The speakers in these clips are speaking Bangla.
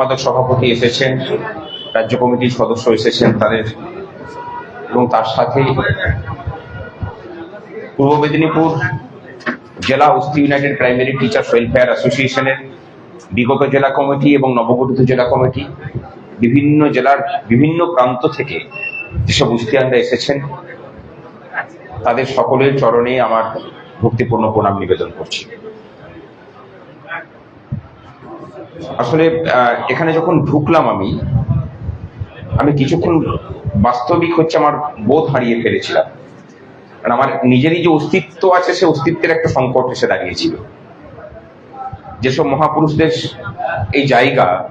সম্পাদক সভাপতি এসেছেন, রাজ্য কমিটির সদস্য এসেছেন তাদের, এবং তার সাথে পূর্ব মেদিনীপুর জেলা Usti united primary teachers welfare অ্যাসোসিয়েশনের বিগত জেলা কমিটি এবং নবগঠিত জেলা কমিটি, বিভিন্ন জেলার বিভিন্ন প্রান্ত থেকে যেসব উস্তিয়ানরা এসেছেন, তাদের সকলের চরণে আমার ভক্তিপূর্ণ প্রণাম নিবেদন করছি। আসলে এখানে যখন ঢুকলাম আমি আমি কিছুক্ষণ বাস্তবিক হচ্ছে আমার বোধ হারিয়ে ফেলেছিলাম। কারণ আমার নিজেরই যে অস্তিত্ব আছে, সে অস্তিত্বের একটা সংকট এসে দাঁড়িয়েছিল। যেসব মহাপুরুষদের এই জায়গা,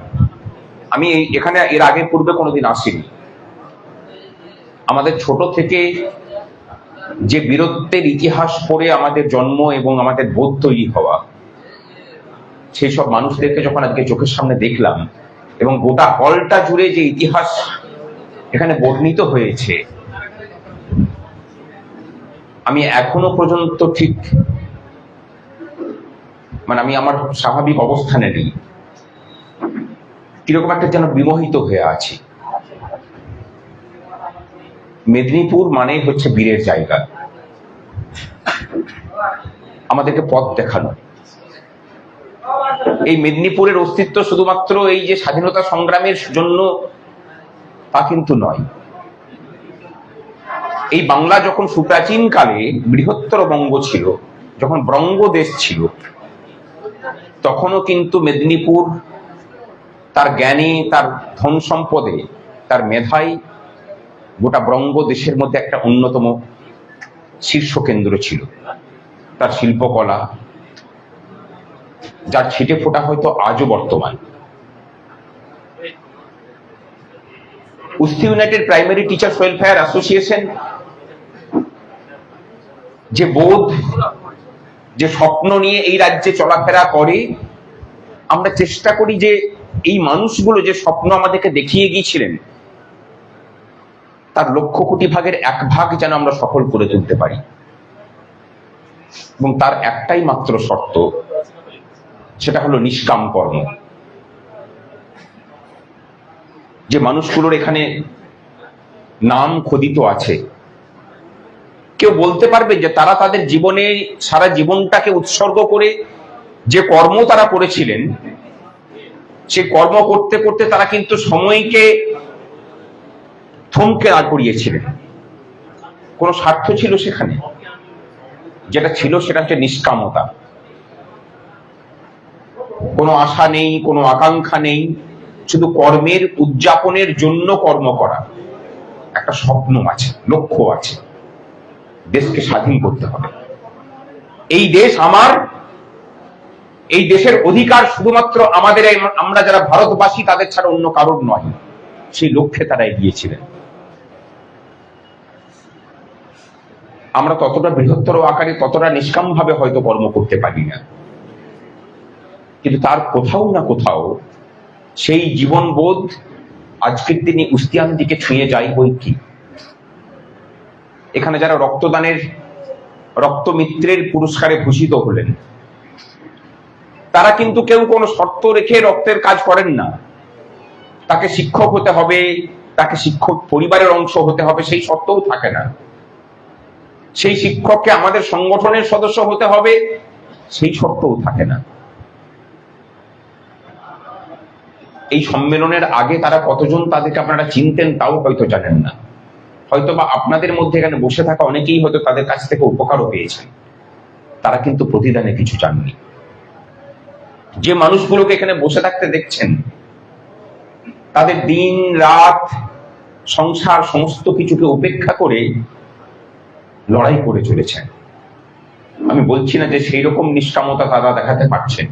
আমি এখানে এর আগে পূর্বে কোনোদিন আসিনি। আমাদের ছোট থেকে যে বীরত্বের ইতিহাস পড়ে আমাদের জন্ম এবং আমাদের বোধ তৈরি হওয়া সেই সব মানুষদেরকে যখন আজকে চোখের সামনে দেখলাম, এবং গোটা হলটা জুড়ে যে ইতিহাস এখানে বর্ণিত হয়েছে, আমি এখনও পর্যন্ত ঠিক মানে আমি আমার স্বাভাবিক অবস্থানে নেই। কীরকম একটা যেন বিমোহিত হয়ে আছি। মেদিনীপুর মানেই হচ্ছে বীরের জায়গা। আমাদেরকে পথ দেখানো। এই মেদিনীপুরের অস্তিত্ব শুধুমাত্র এই যে স্বাধীনতা সংগ্রামের জন্য তা কিন্তু নয়। এই বাংলা যখন সুপ্রাচীন কালে বৃহত্তর বঙ্গ ছিল, যখন বঙ্গ দেশ ছিল, তখনও কিন্তু মেদিনীপুর তার জ্ঞানে, তার ধন সম্পদে, তার মেধাই গোটা বঙ্গ দেশের মধ্যে একটা অন্যতম শীর্ষ কেন্দ্র ছিল। তার শিল্পকলা যার ছিটে ফোটা হয়তো আজও বর্তমান। Usti united primary teachers welfare association যে বোধ, যে স্বপ্ন নিয়ে এই রাজ্যে চলাফেরা করে, আমরা চেষ্টা করি যে এই মানুষগুলো যে স্বপ্ন আমাদেরকে দেখিয়ে গিয়েছিলেন, তার লক্ষ কোটি ভাগের এক ভাগ যেন আমরা সফল করে তুলতে পারি। এবং তার একটাই মাত্র শর্ত সেটা হলো নিষ্কাম কর্ম। যে মানুষগুলোর এখানে নাম খোদিত আছে, কেউ বলতে পারবে যে তারা তাদের জীবনে, সারা জীবনটাকে উৎসর্গ করে যে কর্ম তারা করেছিলেন, সে কর্ম করতে করতে তারা কিন্তু সময়কে থমকে দাঁড় করিয়েছিলেন। কোনো স্বার্থ ছিল সেখানে। যেটা ছিল সেটা হচ্ছে নিষ্কামতা। কোনো আশা নেই, কোনো আকাঙ্ক্ষা নেই। শুধু কর্মের উদযাপনের জন্য কর্ম করা। একটা স্বপ্ন আছে, লক্ষ্য আছে। দেশকে স্বাধীন করতে হবে। এই দেশ আমার, এই দেশের অধিকার শুধুমাত্র আমাদের আমরা যারা ভারতবাসী তাদের ছাড়া অন্য কারোর নয়। সেই লক্ষ্যে তারা এগিয়েছিলেন আমরা ততটা বৃহত্তর আকারে ততটা নিষ্কাম ভাবে হয়তো কর্ম করতে পারি না। কিন্তু তার কোথাও না কোথাও সেই জীবনবোধ আজকের দিনে উস্তিয়ান দিকে ছুঁয়ে যায় বই কি? এখানে যারা রক্তদানের, রক্তমিত্রের পুরস্কারে ভূষিত হলেন, তারা কিন্তু কেউ কোনো শর্ত রেখে রক্তের কাজ করেন না। তাকে শিক্ষক হতে হবে, তাকে শিক্ষক পরিবারের অংশ হতে হবে, সেই শর্তও থাকে না। সেই শিক্ষককে আমাদের সংগঠনের সদস্য হতে হবে, সেই শর্তও থাকে না। এই সম্মেলনের আগে তারা কতজন তাদেরকে আপনারা চিনতেন তাও হয়তো জানেন না। হয়তো বা আপনাদের মধ্যে এখানে বসে থাকা অনেকেই হয়তো তাদের কাছ থেকে উপকারও পেয়েছেন। তারা কিন্তু প্রতিদানে কিছু চাননি যে মানুষগুলোকে এখানে বসে থাকতে দেখছেন, তাদের দিন, রাত, সংসার, সমস্ত কিছুকে উপেক্ষা করে লড়াই করে চলেছেন। আমি বলছি না যে সেই রকম নিষ্কামতা তারা দেখাতে পারছেন।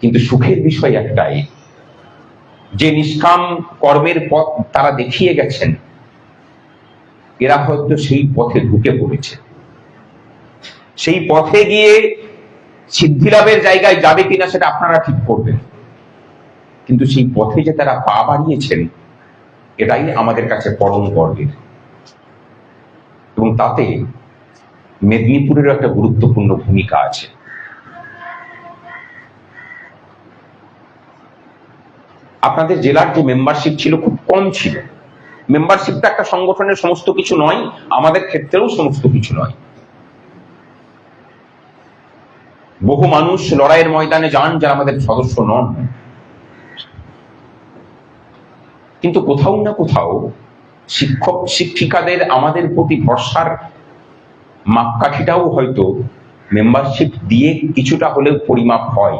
কিন্তু সুখের বিষয় একটাই, যে নিষ্কাম কর্মের পথ তারা দেখিয়ে গেছেন, এরা হয়তো সেই পথে ঢুকে পড়েছে। সেই পথে গিয়ে সিদ্ধিলাভের জায়গায় যাবে কিনা সেটা আপনারা ঠিক করবেন। কিন্তু সেই পথে যে তারা পা বাড়িয়েছেন, এটাই আমাদের কাছে পরম গর্বের। এবং তাতে মেদিনীপুরেরও একটা গুরুত্বপূর্ণ ভূমিকা আছে। আপনাদের জেলার যে মেম্বারশিপ ছিল খুব কম ছিল। মেম্বারশিপটা একটা সংগঠনের সমস্ত কিছু নয়, আমাদের ক্ষেত্রেও সমস্ত কিছু নয়। বহু মানুষ লড়াইয়ের ময়দানে যান যারা আমাদের সদস্য নন। কিন্তু কোথাও না কোথাও শিক্ষক, শিক্ষিকাদের আমাদের প্রতি ভরসার মাপকাঠিটাও হয়তো মেম্বারশিপ দিয়ে কিছুটা হলেও পরিমাপ হয়।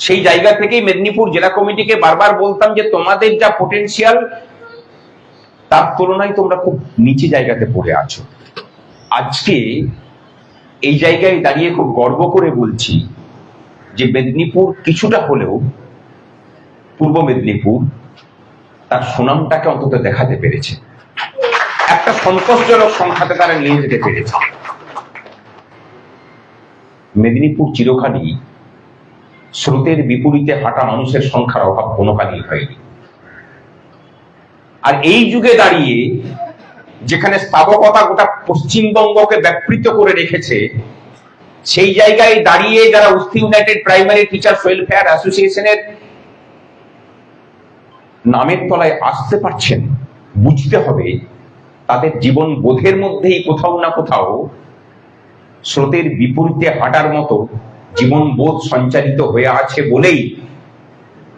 সেই জায়গা থেকেই মেদিনীপুর জেলা কমিটিকে বারবার বলতাম যে তোমাদের যা পোটেনশিয়াল তার তুলনায় তোমরা খুব নিচে জায়গাতে পড়ে আছো। আজকে এই জায়গায় দাঁড়িয়ে খুব গর্ব করে বলছি যে মেদিনীপুর কিছুটা হলেও পূর্ব মেদিনীপুর তার সুনামটাকে অন্তত দেখাতে পেরেছে। একটা সন্তোষজনক সংখ্যাতে তারা নিয়ে যেতে পেরেছে। মেদিনীপুর চিরকালই স্রোতের বিপরীতে হাঁটা মানুষের সংখ্যার অভাব কোনো কালই হয়নি। আর এই যুগে দাঁড়িয়ে যেখানে স্থাবকতা গোটা পশ্চিমবঙ্গকে ব্যাপৃত করে রেখেছে, সেই জায়গায় দাঁড়িয়ে যারা Usti united primary teachers welfare অ্যাসোসিয়েশনের নামের তলায় আসতে পারছেন, বুঝতে হবে তাদের জীবন বোধের মধ্যেই কোথাও না কোথাও স্রোতের বিপরীতে হাঁটার মতো জীবন বোধ সঞ্চারিত হয়ে আছে বলেই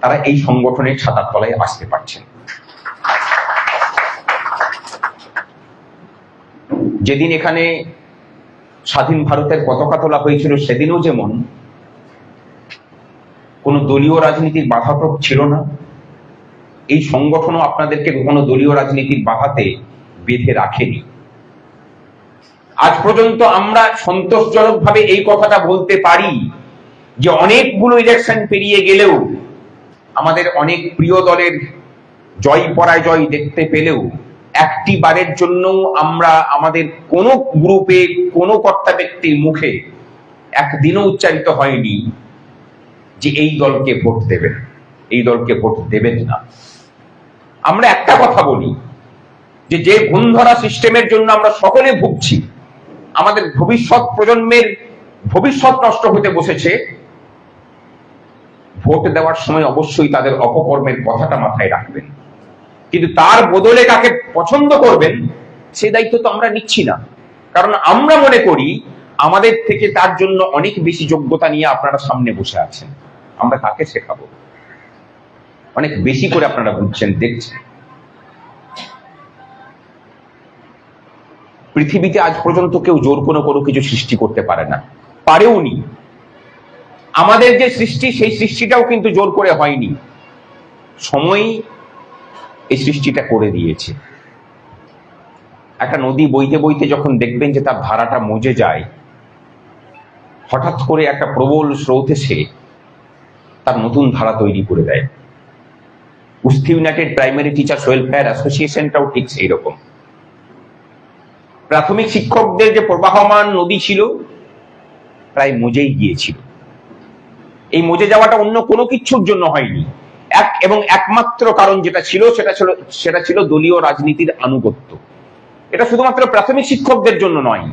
তারা এই সংগঠনের ছাতার তলায় আসতে পারছেন। যেদিন এখানে স্বাধীন ভারতের পতাকা তোলা হয়েছিল সেদিনও যেমন কোনো দলীয় রাজনীতির বাধাপ্রোপ ছিল না। এই সংগঠনও আপনাদেরকে কোনো দলীয় রাজনীতির বাধাতে বেঁধে রাখেনি। আজ পর্যন্ত আমরা সন্তোষজনকভাবে এই কথাটা বলতে পারি যে অনেকগুলো ইলেকশন পেরিয়ে গেলেও, আমাদের অনেক প্রিয় দলের জয় পরাজয় দেখতে পেলেও, একটি বারের জন্য আমরা আমাদের কোনো গ্রুপে কোনো কর্তা ব্যক্তির মুখে একদিনও উচ্চারিত হয়নি যে এই দলকে ভোট দেবেন, এই দলকে ভোট দেবেন না। আমরা একটা কথা বলি যে যে ধরা সিস্টেমের জন্য আমরা সকলে ভুগছি আমাদের ভবিষ্যৎ প্রজন্মের ভবিষ্যৎ নষ্ট হতে বসেছে, ভোট দেওয়ার সময় অবশ্যই তাদের অপকর্মের কথাটা মাথায় রাখবেন। কিন্তু তার বদলে কাকে পছন্দ করবেন, সে দায়িত্ব তো আমরা নিচ্ছি না। কারণ আমরা মনে করি, আমাদের থেকে তার জন্য অনেক বেশি যোগ্যতা নিয়ে আপনারা সামনে বসে আছেন। আমরা কাকে শেখাবো? অনেক বেশি করে আপনারা বুঝছেন দেখছেন। পৃথিবীতে আজ পর্যন্ত কেউ জোর কোনো কোনো কিছু সৃষ্টি করতে পারে না। পারেও নি। আমাদের যে সৃষ্টি, সেই সৃষ্টিটাও কিন্তু জোর করে হয়নি। সময় এই সৃষ্টিটা করে দিয়েছে। একটা নদী বইতে বইতে যখন দেখবেন যে তার ধারাটা মজে যায়, হঠাৎ করে একটা প্রবল স্রোত এসে তার নতুন ধারা তৈরি করে দেয়। Usti united primary teacher welfare অ্যাসোসিয়েশনটাও ঠিক সেই রকম প্রাথমিক শিক্ষকদের যে প্রবাহমান নদী ছিল, প্রায় মজেই গিয়েছিল। এই মজে যাওয়াটা অন্য কোনো কিছুর জন্য হয়নি। এক, এবং একমাত্র কারণ যেটা ছিল, সেটা ছিল সেটা ছিল দলীয় রাজনীতির আনুগত্য। এটা শুধুমাত্র প্রাথমিক শিক্ষকদের জন্য নয়।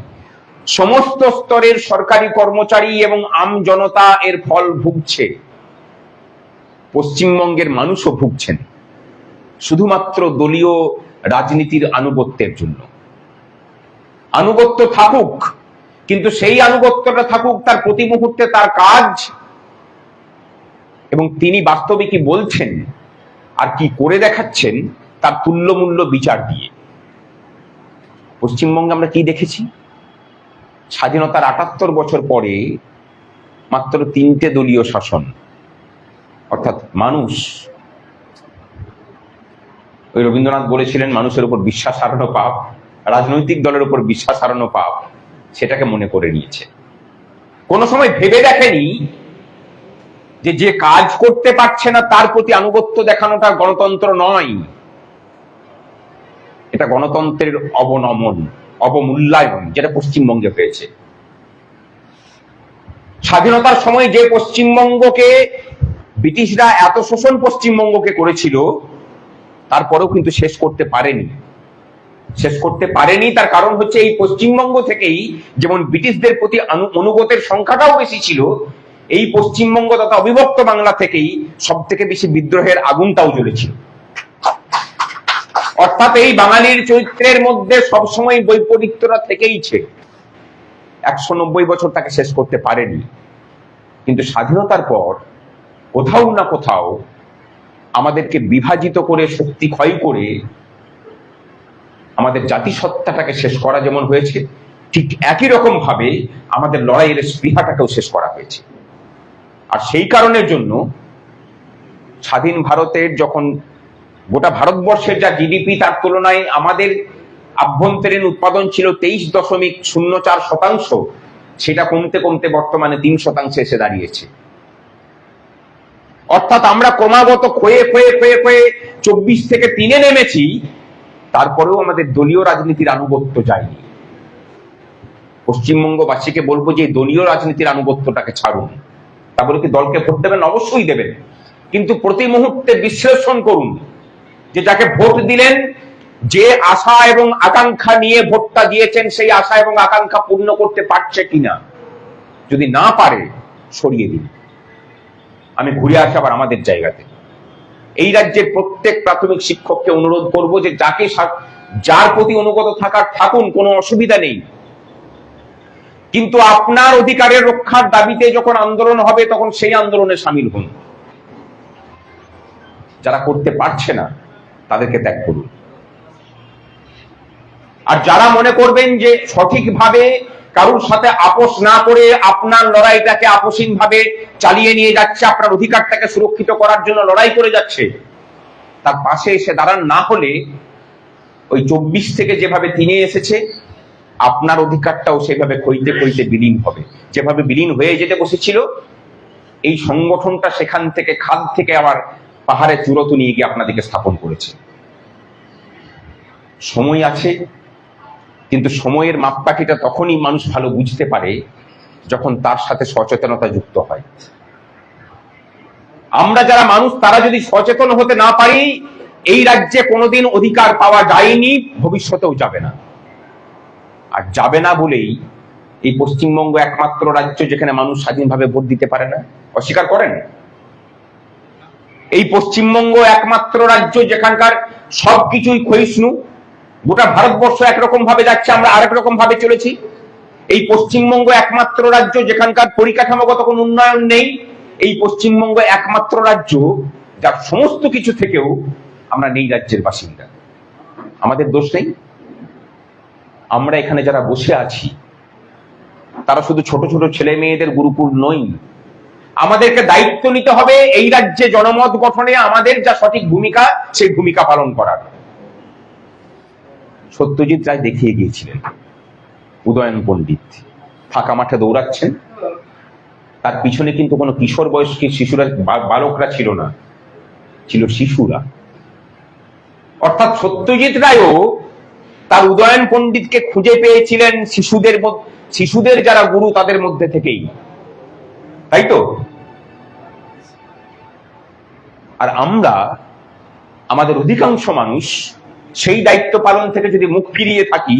সমস্ত স্তরের সরকারি কর্মচারী এবং আম জনতা এর ফল ভুগছে। পশ্চিমবঙ্গের মানুষও ভুগছেন। শুধুমাত্র দলীয় রাজনীতির আনুগত্যের জন্য। আনুগত্য থাকুক, কিন্তু সেই আনুগত্যটা থাকুক, তার প্রতি মুহূর্তে তার কাজ। এবং তিনি বাস্তবে কি বলছেন আর কি করে দেখাচ্ছেন, তার তুল্যমূল্য বিচার দিয়ে। পশ্চিমবঙ্গে আমরা কি দেখেছি? স্বাধীনতার আটাত্তর বছর পরে মাত্র তিনটে দলীয় শাসন, অর্থাৎ মানুষ। ওই রবীন্দ্রনাথ বলেছিলেন, মানুষের উপর বিশ্বাস হারানো পাপ। রাজনৈতিক দলের উপর বিশ্বাস হারানো পাপ সেটাকে মনে করে নিয়েছে। কোন সময় ভেবে দেখেনি যে যে কাজ করতে পারছে না তার প্রতি আনুগত্য দেখানোটা গণতন্ত্র নয়। এটা গণতন্ত্রের অবনমন, অবমূল্যায়ন, যেটা পশ্চিমবঙ্গে হয়েছে। স্বাধীনতার সময় যে পশ্চিমবঙ্গকে ব্রিটিশরা এত শোষণ পশ্চিমবঙ্গকে করেছিল, তারপরেও কিন্তু শেষ করতে পারেনি। শেষ করতে পারেনি। তার কারণ হচ্ছে এই পশ্চিমবঙ্গ থেকেই যেমন ব্রিটিশদের প্রতি অনুগতের সংখ্যাটাও বেশি ছিল, এই পশ্চিমবঙ্গ তথা অবিভক্ত বাংলা থেকেই সব থেকে বেশি বিদ্রোহের আগুনটাও জ্বলেছিল। অর্থাৎ এই বাঙালির চরিত্রের মধ্যে সবসময় বৈপরীত্যটা থেকেইছে একশো নব্বই বছর তাকে শেষ করতে পারেনি। কিন্তু স্বাধীনতার পর কোথাও না কোথাও আমাদেরকে বিভাজিত করে, শক্তি ক্ষয় করে আমাদের জাতিসত্তাটাকে শেষ করা যেমন হয়েছে, ঠিক একই রকম ভাবে আমাদের লড়াইয়ের স্পৃহাটাকেও শেষ করা হয়েছে। আর সেই কারণের জন্য স্বাধীন ভারতের যখন গোটা ভারতবর্ষের যা জিডিপি তার তুলনায় আমাদের আভ্যন্তরীণ উৎপাদন ছিল তেইশ দশমিক শূন্য চার শতাংশ, সেটা কমতে কমতে বর্তমানে তিন শতাংশে এসে দাঁড়িয়েছে। অর্থাৎ আমরা ক্রমাগত ক্ষয়ে ক্ষয়ে ক্ষয়ে ক্ষয়ে চব্বিশ থেকে তিনে নেমেছি তারপরেও আমাদের দলীয় রাজনীতির আনুগত্য যায়নি। পশ্চিমবঙ্গবাসীকে বলব যে দলীয় রাজনীতির আনুগত্যটাকে ছাড়ুন। তারপরে কি দলকে ভোট দেবেন? অবশ্যই দেবেন। কিন্তু প্রতি মুহূর্তে বিশ্লেষণ করুন যে যাকে ভোট দিলেন, যে আশা এবং আকাঙ্ক্ষা নিয়ে ভোটটা দিয়েছেন, সেই আশা এবং আকাঙ্ক্ষা পূর্ণ করতে পারছে কিনা, যদি না পারে, সরিয়ে দিন। আমি ঘুরে আসি আবার আমাদের জায়গাতে। এই রাজ্যের প্রত্যেক প্রাথমিক শিক্ষককে অনুরোধ করব যে যাকে যার প্রতি অনুগত থাকার থাকুন, কোনো অসুবিধা নেই। কিন্তু আপনার অধিকারের রক্ষার দাবিতে যখন আন্দোলন হবে, তখন সেই আন্দোলনে সামিল হন। যারা করতে পারছে না, তাদেরকে ত্যাগ করুন। আর যারা মনে করবেন যে সঠিকভাবে কারুর সাথে আপোষ না করে আপনার লড়াইটাকে আপোষহীন ভাবে চালিয়ে নিয়ে যাচ্ছে, আপনার অধিকারটাকে সুরক্ষিত করার জন্য লড়াই করে যাচ্ছে, তার পাশে এসে দাঁড়ান না হলে ওই চব্বিশ থেকে যেভাবে তিনে এসেছে, আপনার অধিকারটাও সেভাবে কইতে কইতে বিলীন হবে। যেভাবে বিলীন হয়ে যেতে বসেছিল, এই সংগঠনটা সেখান থেকে খাদ থেকে আবার পাহাড়ে চূড়ত নিয়ে গিয়ে আপনাদেরকে স্থাপন করেছে। সময় আছে কিন্তু সময়ের মাপকাঠিটা তখনই মানুষ ভালো বুঝতে পারে যখন তার সাথে সচেতনতা যুক্ত হয়। আমরা যারা মানুষ, তারা যদি সচেতন হতে না পারি, এই রাজ্যে কোনোদিন অধিকার পাওয়া যায়নি, ভবিষ্যতেও যাবে না। আর যাবে না বলেই এই পশ্চিমবঙ্গ একমাত্র রাজ্য যেখানে মানুষ স্বাধীনভাবে ভোট দিতে পারে না। অস্বীকার করেন? এই পশ্চিমবঙ্গ একমাত্র রাজ্য যেখানকার সবকিছুই ক্ষয়িষ্ণু। গোটা ভারতবর্ষ একরকম ভাবে যাচ্ছে, আমরা আরেক রকম ভাবে চলেছি। এই পশ্চিমবঙ্গ একমাত্র রাজ্য যেখানকার পরিকাঠামোগত কোনো উন্নয়ন নেই, এই পশ্চিমবঙ্গ একমাত্র রাজ্য যার সমস্ত কিছু থেকেও আমরা নেই রাজ্যের বাসিন্দা। আমাদের দোষ নেই। আমরা এখানে যারা বসে আছি, তারা শুধু ছোট ছোট ছেলে মেয়েদের গুরুকুল নই। আমাদেরকে দায়িত্ব নিতে হবে এই রাজ্যে জনমত গঠনে আমাদের যা সঠিক ভূমিকা, সেই ভূমিকা পালন করার। সত্যজিৎ রায় দেখিয়ে গিয়েছিলেন। উদয়ন পণ্ডিত। ফাঁকা মাঠে দৌড়াচ্ছেন। তার পিছনে কিন্তু কোনো কিশোর বয়স্ক শিশুরা বালকরা ছিল না। ছিল শিশুরা। অর্থাৎ সত্যজিৎ রায়ও তার উদয়ন পণ্ডিতকে খুঁজে পেয়েছিলেন শিশুদের শিশুদের যারা গুরু তাদের মধ্যে থেকেই। তাই তো? আর আমরা, আমাদের অধিকাংশ মানুষ সেই দায়িত্ব পালন থেকে যদি মুখ ফিরিয়ে থাকি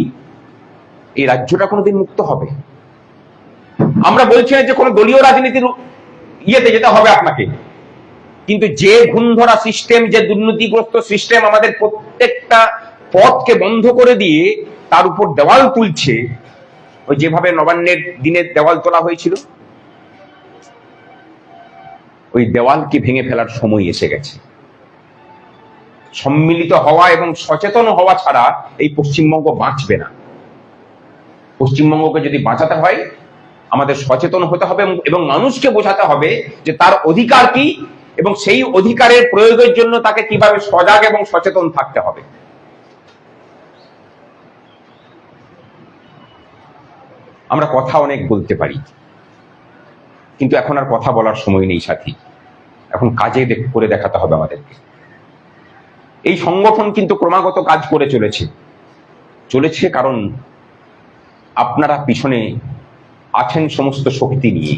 এই রাজ্যটা কোনোদিন মুক্ত হবে। আমরা বলছি না যে কোনো দলীয় রাজনীতির ইয়েতে যেতে হবে আপনাকে। কিন্তু যে ঘুম ধরা সিস্টেম যে দুর্নীতিগ্রস্ত সিস্টেম আমাদের প্রত্যেকটা পথকে বন্ধ করে দিয়ে তার উপর দেওয়াল তুলছে, ওই যেভাবে নবান্নের দিনে দেওয়াল তোলা হয়েছিল, ওই দেওয়ালকে ভেঙে ফেলার সময় এসে গেছে। সম্মিলিত হওয়া এবং সচেতন হওয়া ছাড়া এই পশ্চিমবঙ্গ বাঁচবে না। পশ্চিমবঙ্গকে যদি বাঁচাতে হয়, আমাদের সচেতন হতে হবে এবং- মানুষকে বোঝাতে হবে যে তার অধিকার কি এবং সেই অধিকারের প্রয়োগের জন্য তাকে কীভাবে সজাগ এবং সচেতন থাকতে হবে। আমরা কথা অনেক বলতে পারি, কিন্তু এখন আর কথা বলার সময় নেই সাথী। এখন কাজে করে দেখাতে হবে আমাদেরকে। এই সংগঠন কিন্তু ক্রমাগত কাজ করে চলেছে। চলেছে কারণ আপনারা পিছনে আছেন সমস্ত শক্তি নিয়ে।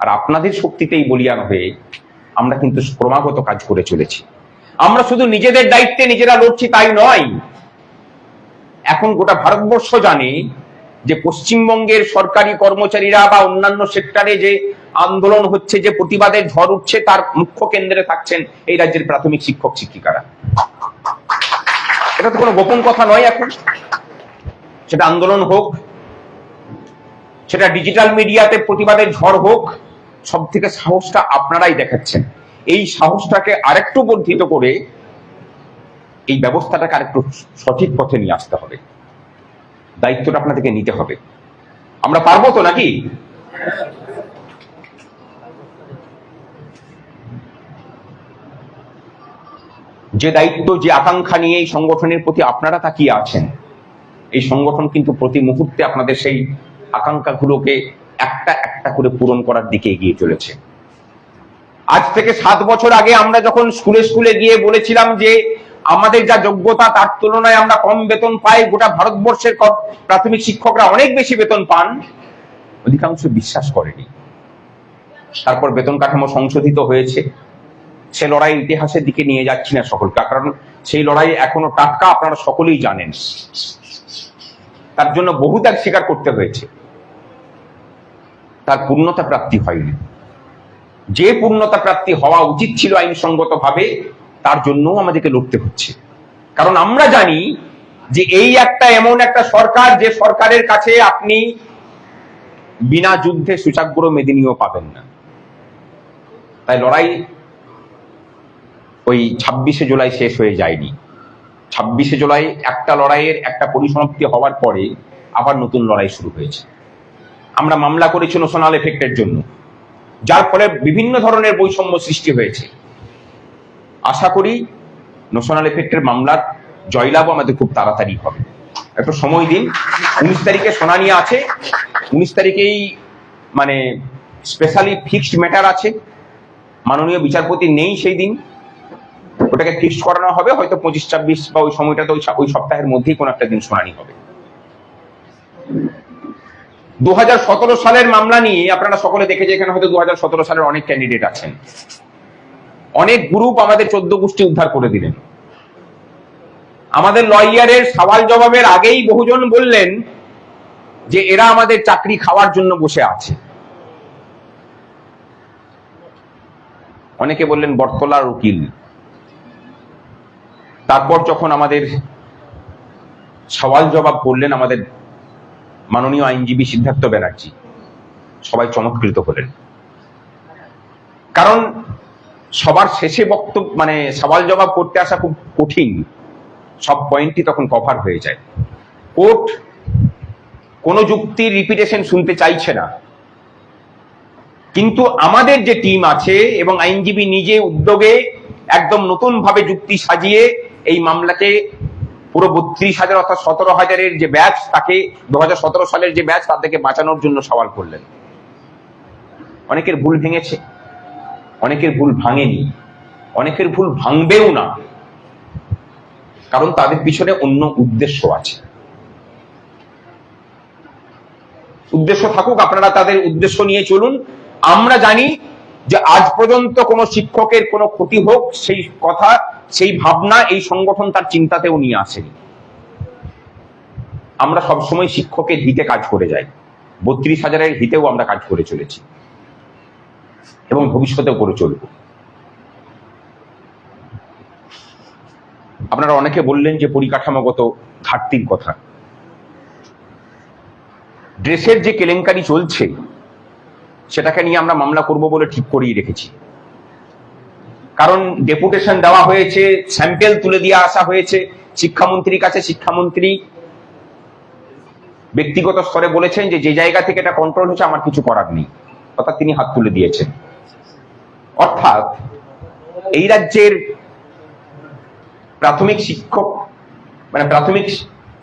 আর আপনাদের শক্তিতেই বলিয়ান হয়ে আমরা কিন্তু ক্রমাগত কাজ করে চলেছি। আমরা শুধু নিজেদের দায়িত্বে নিজেরা লড়ছি তাই নয়। এখন গোটা ভারতবর্ষ জানে যে পশ্চিমবঙ্গের সরকারি কর্মচারীরা বা অন্যান্য সেক্টরে যে আন্দোলন হচ্ছে, যে প্রতিবাদের ঝড় উঠছে, তার মুখ্য কেন্দ্রে থাকছেন এই রাজ্যের প্রাথমিক শিক্ষক শিক্ষিকারা। এটা তো কোনো গোপন কথা নয় এখন। সেটা আন্দোলন হোক, সেটা ডিজিটাল মিডিয়াতে প্রতিবাদের ঝড় হোক সব থেকে সাহসটা আপনারাই দেখাচ্ছেন। এই সাহসটাকে আরেকটু বর্ধিত করে এই ব্যবস্থাটাকে আরেকটু সঠিক পথে নিয়ে আসতে হবে। দায়িত্বটা আপনাদেরকে নিতে হবে। আমরা পারব তো নাকি? যে দায়িত্ব, যে আকাঙ্ক্ষা নিয়ে এই সংগঠনের প্রতি আপনারা তাকিয়ে আছেন, এই সংগঠন কিন্তু প্রতি মুহূর্তে আপনাদের সেই আকাঙ্ক্ষাগুলোকে একটা একটা করে পূরণ করার দিকে এগিয়ে চলেছে। আজ থেকে সাত বছর আগে আমরা যখন স্কুলে স্কুলে গিয়ে বলেছিলাম যে আমাদের যা যোগ্যতা, তার তুলনায় আমরা কম বেতন পাই। গোটা ভারতবর্ষের প্রাথমিক শিক্ষকরা অনেক বেশি বেতন পান। অধিকাংশ বিশ্বাস করেনি। তারপর বেতন কাঠামো সংশোধিত হয়েছে। সে লড়াই ইতিহাসের দিকে নিয়ে যাচ্ছি না সকলকে। কারণ সেই লড়াই এখনও টাটকা, আপনারা সকলেই জানেন। তার জন্য বহু ত্যাগ স্বীকার করতে হয়েছে। তার পূর্ণতা প্রাপ্তি হয়নি। যে পূর্ণতা প্রাপ্তি হওয়া উচিত ছিল আইনসঙ্গত ভাবে তার জন্যও আমাদেরকে লড়তে হচ্ছে। কারণ আমরা জানি যে এই একটা এমন একটা সরকার, যে সরকারের কাছে আপনি বিনা যুদ্ধে সুচাগ্র মেদিনীয় পাবেন না। তাই লড়াই ওই ছাব্বিশে জুলাই শেষ হয়ে যায়নি। ছাব্বিশে জুলাই একটা লড়াইয়ের একটা পরিসমাপ্তি হওয়ার পরে আবার নতুন লড়াই শুরু হয়েছে। আমরা মামলা করেছি নোশনাল এফেক্টের জন্য। যার ফলে বিভিন্ন ধরনের বৈষম্য সৃষ্টি হয়েছে। আশা করি নোশনাল এফেক্টের মামলার জয়লাভ আমাদের খুব তাড়াতাড়ি হবে। একটু সময় দিন, উনিশ তারিখে শুনানি আছে, উনিশ তারিখেই মানে স্পেশালি ফিক্সড ম্যাটার আছে, মাননীয় বিচারপতি নেই সেই দিন, ওটাকে ফিক্সড করানো হবে, হয়তো পঁচিশ, ছাব্বিশ বা ওই সময়টাতে ওই সপ্তাহের মধ্যেই কোনো একটা দিন শুনানি হবে। দু হাজার সতেরো সালের মামলা নিয়ে আপনারা সকলে দেখেছে এখানে হয়তো দু হাজার সতেরো সালের অনেক ক্যান্ডিডেট আছেন। অনেক গ্রুপ আমাদের চোদ্দ গোষ্ঠী উদ্ধার করে দিলেন। আমাদের লয়ারের সওয়াল জবাবের আগেই বহুজন বললেন যে এরা আমাদের চাকরি খাওয়ার জন্য বসে আছে। অনেকে বললেন, বটতলার উকিল। তারপর যখন আমাদের সওয়াল জবাব করলেন আমাদের মাননীয় আইনজীবী সিদ্ধার্থ ব্যানার্জি, সবাই চমৎকৃত হলেন। কারণ সবার শেষে বক্তব্য মানে সওয়াল জবাব করতে আসা খুব কঠিন। সব পয়েন্টই তখন কভার হয়ে যায়। কোর্ট কোনো যুক্তির রিপিটেশন শুনতে চাইছে না। কিন্তু আমাদের যে টিম আছে এবং আইনজীবী নিজে উদ্যোগে একদম নতুন ভাবে যুক্তি সাজিয়ে এই মামলাকে পুরো বত্রিশ হাজার অর্থাৎ সতেরো হাজারের যে ব্যাচ তাকে দু হাজার সতেরো সালের যে ব্যাচ তাদেরকে বাঁচানোর জন্য সওয়াল করলেন। অনেকের ভুল ভেঙেছে। অনেকের ভুল ভাঙেনি, অনেকের ভুল ভাঙবেও না, কারণ তাদের পিছনে অন্য উদ্দেশ্য আছে। উদ্দেশ্য থাকুক, আপনারা তাদের উদ্দেশ্য নিয়ে চলুন। আমরা জানি যে আজ পর্যন্ত কোনো শিক্ষকের কোনো ক্ষতি হোক, সেই কথা, সেই ভাবনা, এই সংগঠন তার চিন্তাতেও নিয়ে আসেনি। আমরা সবসময় শিক্ষকের হিতে কাজ করে যাই। বত্রিশ হাজারের হিতেও আমরা কাজ করে চলেছি। এবং ভবিষ্যতেও করে চলব। আপনারা অনেকে বললেন যে পরিকাঠামোগত ঘাটতির কথা। ড্রেসের যে কেলেঙ্কারি চলছে, সেটাকে নিয়ে আমরা মামলা করব বলে ঠিক করেই রেখেছি। কারণ ডেপুটেশন দেওয়া হয়েছে, স্যাম্পেল তুলে দিয়ে আসা হয়েছে, শিক্ষামন্ত্রীর কাছে শিক্ষামন্ত্রী ব্যক্তিগত স্তরে বলেছেন যে যে জায়গা থেকে এটা কন্ট্রোল হচ্ছে আমার কিছু করার নেই। অর্থাৎ তিনি হাত তুলে দিয়েছেন। অর্থাৎ এই রাজ্যের প্রাথমিক শিক্ষক মানে প্রাথমিক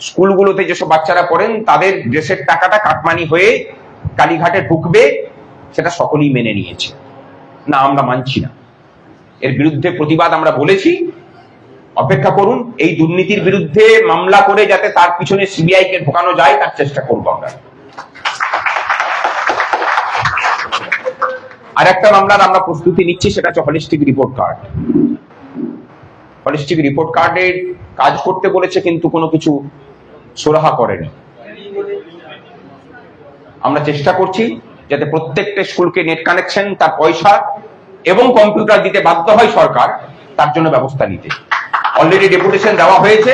স্কুলগুলোতে যেসব বাচ্চারা পড়েন, তাদের ড্রেসের টাকাটা কাটমানি হয়ে কালীঘাটে ঢুকবে, সেটা সকলেই মেনে নিয়েছে। না, আমরা মানছি না। এর বিরুদ্ধে প্রতিবাদ আমরা বলেছি। অপেক্ষা করুন, এই দুর্নীতির বিরুদ্ধে মামলা করে যাতে তার পিছনে সিবিআই কে ঢোকানো যায়, তার চেষ্টা করব আমরা। আর একটা মামলার আমরা প্রস্তুতি নিচ্ছি, সেটা হচ্ছে holistic report card holistic report কার্ডের কাজ করতে বলেছে, কিন্তু কোনো কিছু সুরাহা করেনি। আমরা চেষ্টা করছি যাতে প্রত্যেকটা স্কুলকে নেট কানেকশন তার পয়সা এবং কম্পিউটার দিতে বাধ্য হয় সরকার, তার জন্য ব্যবস্থা নিতে। অলরেডি ডেপুটেশন দেওয়া হয়েছে,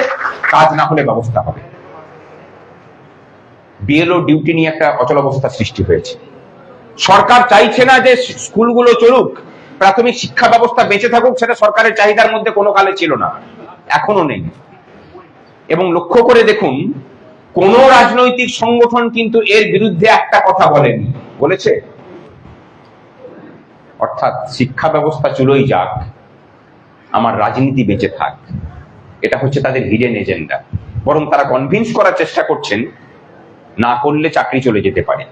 কাজ না হলে ব্যবস্থা হবে। বিএলও ডিউটি নিয়ে একটা অচলাবস্থা সৃষ্টি হয়েছে। সরকার চাইছে না যে স্কুলগুলো চলুক, প্রাথমিক শিক্ষা ব্যবস্থা বেঁচে থাকুক, সেটা সরকারের চাহিদার মধ্যে কোনো কালে ছিল না, এখনও নেই। এবং লক্ষ্য করে দেখুন, কোন রাজনৈতিক সংগঠন কিন্তু এর বিরুদ্ধে একটা কথা বলেনি। বলেছে? অর্থাৎ শিক্ষা ব্যবস্থা চলই যাক, আমার রাজনীতি বেঁচে থাক, এটা হচ্ছে তাদের হিডেন এজেন্ডা বরং তারা কনভিন্স করার চেষ্টা করছেন, না করলে চাকরি চলে যেতে পারে।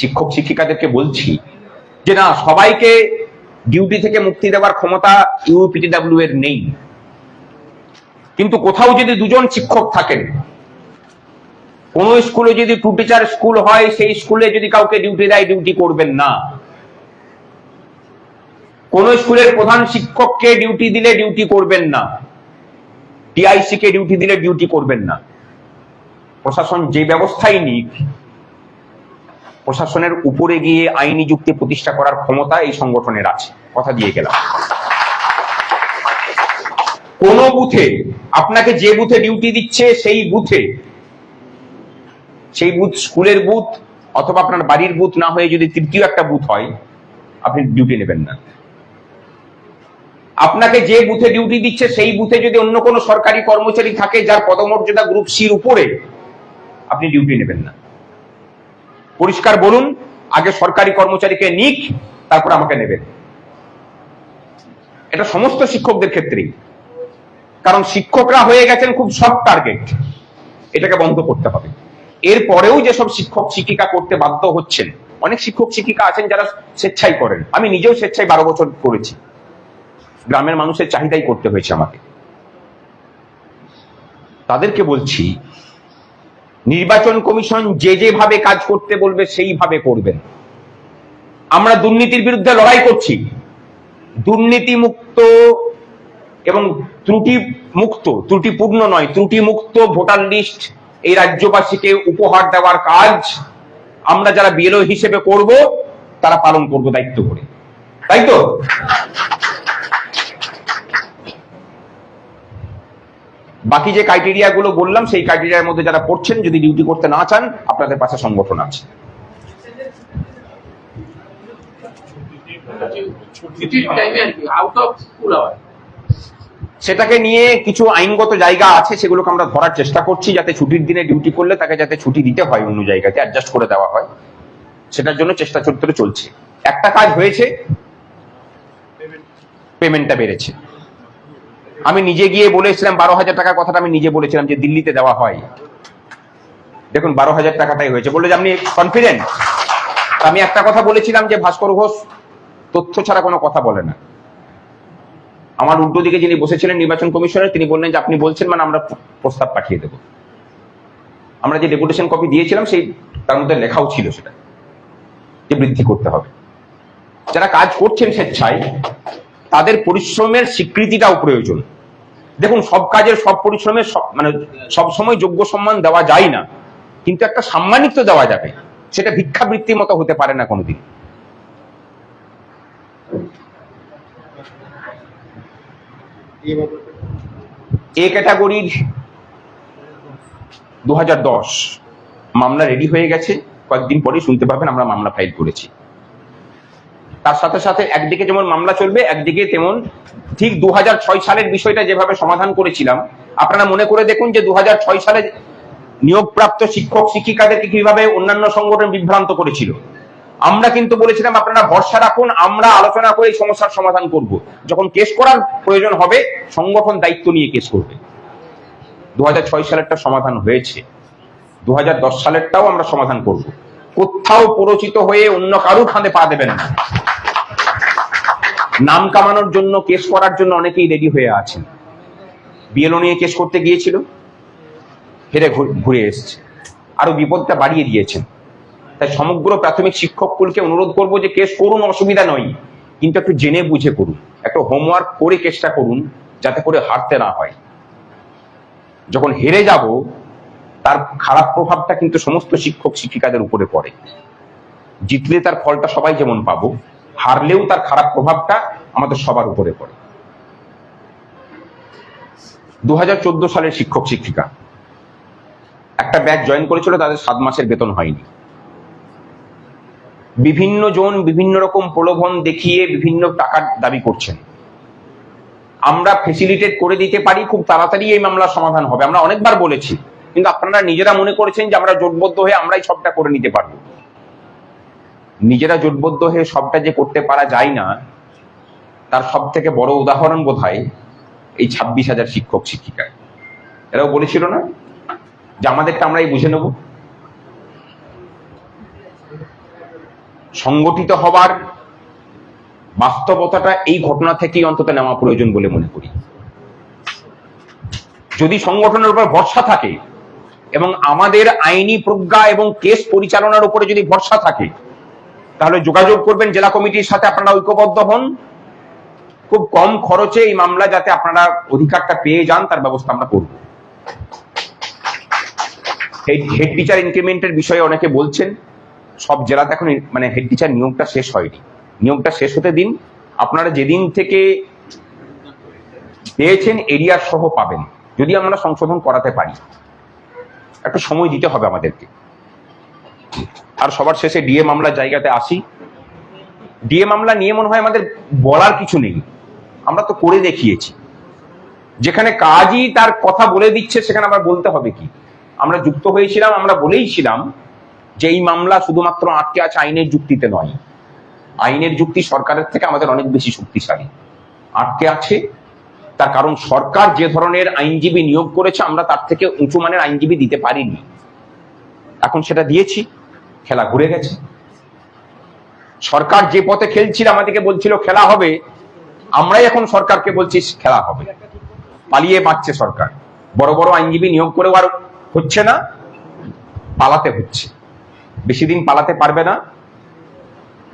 শিক্ষক শিক্ষিকাদেরকে বলছি যে না, সবাইকে ডিউটি থেকে মুক্তি দেওয়ার ক্ষমতা ইউপিটিডাব্লিউ এর নেই। কিন্তু কোথাও যদি দুজন শিক্ষক থাকেন, কোন স্কুলে যদি টু টিচার স্কুল হয়, সেই স্কুলে যদি কাউকে ডিউটি দেয়, ডিউটি করবেন না। কোন স্কুলের প্রধান শিক্ষককে ডিউটি দিলে ডিউটি করবেন না। টিআইসি কে ডিউটি দিলে ডিউটি করবেন না। প্রশাসন যে ব্যবস্থাই নিক প্রশাসনের উপরে গিয়ে আইনি যুক্তি প্রতিষ্ঠা করার ক্ষমতা এই সংগঠনের আছে। কথা দিয়ে গেলাম। কোন বুথে, আপনাকে যে বুথে ডিউটি দিচ্ছে সেই বুথে, সেই বুথ স্কুলের বুথ অথবা আপনার বাড়ির বুথ না হয়ে যদি তৃতীয় একটা বুথ হয়, আপনি ডিউটি নেবেন না। আপনাকে যে বুথে ডিউটি দিচ্ছে সেই বুথে যদি অন্য কোনো সরকারি কর্মচারী থাকে যার পদমর্যাদা গ্রুপ সির উপরে, আপনি ডিউটি নেবেন না। পরিষ্কার বলুন, আগে সরকারি কর্মচারীকে নিক, তারপর আমাকে নেবেন। এটা সমস্ত শিক্ষকদের ক্ষেত্রেই। কারণ শিক্ষকরা হয়ে গেছেন খুব সফট টার্গেট এটাকে বন্ধ করতে হবে। এরপরেও যেসব শিক্ষক, শিক্ষিকা করতে বাধ্য হচ্ছেন, অনেক শিক্ষক, শিক্ষিকা আছেন যারা স্বেচ্ছাই করেন। আমি নিজেও স্বেচ্ছায় বারো বছর করেছি। গ্রামের মানুষের চাহিদাই করতে হয়েছে আমাকে। তাদেরকে বলছি নির্বাচন কমিশন যে যেভাবে কাজ করতে বলবে সেইভাবে করবেন। আমরা দুর্নীতির বিরুদ্ধে লড়াই করছি। দুর্নীতি মুক্ত এবং ত্রুটি মুক্ত ত্রুটিপূর্ণ নয় ত্রুটি মুক্ত ভোটার লিস্ট এই রাজ্যবাসীকে উপহার দেওয়ার কাজ আমরা যারা বিএলও হিসেবে করব, তারা পালন করব দায়িত্ব করে। তাই তো? বাকি যে ক্রাইটেরিয়া গুলো বললাম, সেই ক্রাইটেরিয়ার মধ্যে যারা পড়ছেন, যদি ডিউটি করতে না চান, আপনাদের পাশে সংগঠন আছে। সেটাকে নিয়ে কিছু আইনগত জায়গা আছে, সেগুলোকে আমরা ধরার চেষ্টা করছি, যাতে ছুটির দিনে ডিউটি করলে তাকে যাতে ছুটি দিতে হয় অন্য জায়গাতে অ্যাডজাস্ট করে দেওয়া হয়। সেটার জন্য চেষ্টা চরিত্র চলছে। একটা কাজ হয়েছে পেমেন্টটা বেড়েছে। আমি নিজে গিয়ে বলেছিলাম বারো হাজার টাকার কথাটা আমি নিজে বলেছিলাম যে দিল্লিতে দেওয়া হয়। দেখুন, বারো হাজার টাকাটাই হয়েছে। বললে যে আপনি কনফিডেন্ট আমি একটা কথা বলেছিলাম যে ভাস্কর ঘোষ তথ্য ছাড়া কোনো কথা বলে না। আমার উল্টো দিকে যিনি বসেছিলেন নির্বাচন কমিশনের, তিনি বললেন যে আপনি বলছেন মানে আমরা প্রস্তাব পাঠিয়ে দেব। আমরা যে ডেপুটেশন কপি দিয়েছিলাম, সেই তার মধ্যে লেখাও ছিল সেটা, যে বৃদ্ধি করতে হবে। যারা কাজ করছেন স্বেচ্ছায় তাদের পরিশ্রমের স্বীকৃতিটাও প্রয়োজন। দেখুন, সব কাজের সব পরিশ্রমের সব- মানে সব সময় যোগ্য সম্মান দেওয়া যায় না, কিন্তু একটা সম্মানিত দেওয়া যাবে, সেটা ভিক্ষাবৃত্তির মতো হতে পারে না কোনোদিন। এ ক্যাটাগরির দু হাজার দশ মামলা রেডি হয়ে গেছে। কয়েকদিন পরে শুনতে পাবেন, আমরা মামলা ফাইল করেছি। তার সাথে সাথে একদিকে যেমন মামলা চলবে, একদিকে তেমন ঠিক দু সালের বিষয়টা যেভাবে সমাধান করেছিলাম, আপনারা মনে করে দেখুন যে দু সালে নিয়োগপ্রাপ্ত শিক্ষক, শিক্ষিকাদেরকে কীভাবে অন্যান্য সংগঠন বিভ্রান্ত করেছিল। আমরা কিন্তু বলেছিলাম, আপনারা ভরসা রাখুন, আমরা আলোচনা করে এই সমস্যার সমাধান করব। যখন কেস করার প্রয়োজন হবে, সংগঠন দায়িত্ব নিয়ে কেস করবে। দুহাজার ছয় সালেরটা সমাধান হয়েছে। দুহাজার দশ সালেরটাও আমরা সমাধান করব। কোথাও পরিচিত হয়ে অন্য কারুর খাঁদে পা দেবেন না। নাম কামানোর জন্য, কেস করার জন্য অনেকেই রেডি হয়ে আছেন। বিএলও নিয়ে কেস করতে গিয়েছিল হেরে ঘুরে এসছে। আরও বিপদটা বাড়িয়ে দিয়েছেন। তাই সমগ্র প্রাথমিক শিক্ষককুলকে অনুরোধ করব যে কেস করুন, অসুবিধা নয়। কিন্তু একটু জেনে বুঝে করুন, একটু হোমওয়ার্ক করে কেসটা করুন, যাতে করে হারতে না হয়। যখন হেরে যাব, তার খারাপ প্রভাবটা কিন্তু সমস্ত শিক্ষক শিক্ষিকাদের উপরে পড়ে। জিতলে তার ফলটা সবাই যেমন পাবো হারলেও তার খারাপ প্রভাবটা আমাদের সবার উপরে পড়ে। দু সালের শিক্ষক শিক্ষিকা। একটা ব্যাচ জয়েন করেছিল, তাদের সাত মাসের বেতন হয়নি। বিভিন্ন জন বিভিন্ন রকম প্রলোভন দেখিয়ে বিভিন্ন টাকার দাবি করছেন। আমরা ফেসিলিটেট করে দিতে পারি, খুব তাড়াতাড়ি এই মামলার সমাধান হবে। আমরা অনেকবার বলেছি, কিন্তু আপনারা নিজেরা মনে করেছেন যে আমরা জোটবদ্ধ হয়ে আমরাই সবটা করে নিতে পারব। নিজেরা জোটবদ্ধ হয়ে সবটা যে করতে পারা যায় না, তার সব থেকে বড় উদাহরণ বোধ এই ছাব্বিশ হাজার শিক্ষক, শিক্ষিকা। এরাও বলেছিল না? যে আমাদেরটা আমরাই বুঝে নেব। সংগঠিত হবার বাস্তবতাটা এই ঘটনা থেকেই অন্তত নেওয়া প্রয়োজন বলে মনে করি। যদি সংগঠনের উপর ভরসা থাকে এবং আমাদের আইনি প্রজ্ঞা এবং কেস পরিচালনার উপরে যদি ভরসা থাকে তাহলে যোগাযোগ করবেন জেলা কমিটির সাথে, আপনারা ঐক্যবদ্ধ হন। খুব কম খরচে এই মামলা যাতে আপনারা অধিকারটা পেয়ে যান, তার ব্যবস্থা আমরা করব। হেড টিচার ইনক্রিমেন্টের বিষয়ে অনেকে বলছেন, সব জেলাতে এখন মানে হেড টিচার নিয়োগটা শেষ হয়নি। নিয়োগটা শেষ হতে দিন, আপনারা যেদিন থেকে পেয়েছেন এরিয়ার সহ পাবেন। যদি আমরা সংশোধন করাতে পারি, একটু সময় দিতে হবে আমাদেরকে। আর সবার শেষে ডিএ মামলার জায়গাতে আসি। ডিএ মামলা নিয়ে মনে হয় আমাদের বলার কিছু নেই। আমরা তো করে দেখিয়েছি। যেখানে কাজই তার কথা বলে দিচ্ছে, সেখানে আবার বলতে হবে কি? আমরা যুক্ত হয়েছিলাম, আমরা বলেইছিলাম যে এই মামলা শুধুমাত্র আটকে আছে আইনের যুক্তিতে নয়। আইনের যুক্তি সরকারের থেকে আমাদের অনেক বেশি শক্তিশালী। আটকে আছে। তার কারণ সরকার যে ধরনের আইনজীবী নিয়োগ করেছে, আমরা তার থেকে উঁচু মানের আইনজীবী দিতে পারিনি। এখন সেটা দিয়েছি। খেলা ঘুরে গেছে। সরকার যে পথে খেলছিল, আমাদেরকে বলছিল, খেলা হবে। আমরাই এখন সরকারকে বলছি, খেলা হবে। পালিয়ে বাঁচছে সরকার। বড় বড় আইনজীবী নিয়োগ করেও আর হচ্ছে না, পালাতে হচ্ছে। বেশি দিন পালাতে পারবে না।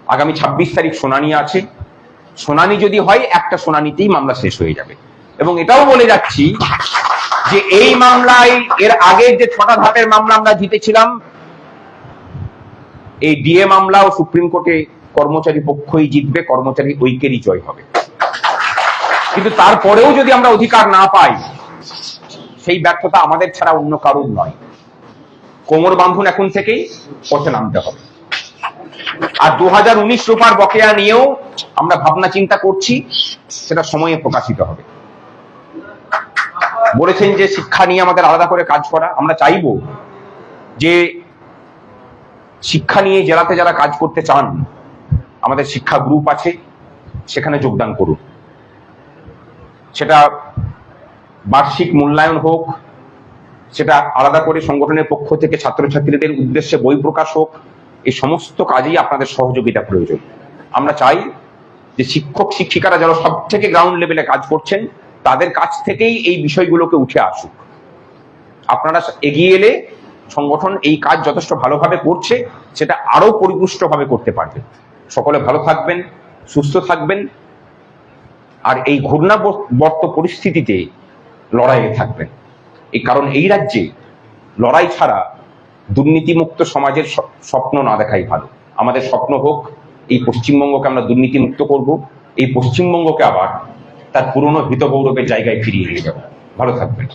আগামী ছাব্বিশ তারিখ শুনানি আছে। শুনানি যদি হয়, একটা শুনানিতেই মামলা শেষ হয়ে যাবে। এবং এটাও বলে যাচ্ছি যে, এই মামলায় এর আগে যে ছটা ধাপের মামলা আমরা জিতেছিলাম এই ডিএ মামলাও সুপ্রিম কোর্টে কর্মচারী পক্ষই জিতবে, কর্মচারী ঐক্যেরই জয় হবে। কিন্তু তারপরেও যদি আমরা অধিকার না পাই, সেই ব্যর্থতা আমাদের ছাড়া অন্য কারুর নয়। কোমর বাঁধুন এখন থেকেই পথে নামতে হবে। আর দু হাজার উনিশ রূপার বকেয়া নিয়েও আমরা ভাবনা চিন্তা করছি, সেটা সময়ে প্রকাশিত হবে। বলেছেন যে শিক্ষা নিয়ে আমাদের আলাদা করে কাজ করা, আমরা চাইব যে শিক্ষা নিয়ে জেলাতে যারা কাজ করতে চান, আমাদের শিক্ষা গ্রুপ আছে, সেখানে যোগদান করুন। সেটা বার্ষিক মূল্যায়ন হোক, সেটা আলাদা করে সংগঠনের পক্ষ থেকে ছাত্রছাত্রীদের উদ্দেশ্যে বই প্রকাশ হোক, এই সমস্ত কাজেই আপনাদের সহযোগিতা প্রয়োজন। আমরা চাই যে শিক্ষক শিক্ষিকারা যারা সব থেকে গ্রাউন্ড লেভেলে কাজ করছেন, তাদের কাছ থেকেই এই বিষয়গুলোকে উঠে আসুক। আপনারা এগিয়ে এলে সংগঠন এই কাজ যথেষ্ট ভালোভাবে করছে, সেটা আরও পরিপুষ্টভাবে করতে পারবে। সকলে ভালো থাকবেন, সুস্থ থাকবেন, আর এই ঘূর্ণাবর্ত পরিস্থিতিতে লড়াইয়ে থাকবেন। এই কারণ এই রাজ্যে লড়াই ছাড়া দুর্নীতিমুক্ত সমাজের স্বপ্ন না দেখাই ভালো। আমাদের স্বপ্ন হোক, এই পশ্চিমবঙ্গকে আমরা দুর্নীতিমুক্ত করব, এই পশ্চিমবঙ্গকে আবার তার পুরনো হিতগৌরবের জায়গায় ফিরিয়ে নিয়ে যাব। ভালো থাকবেন।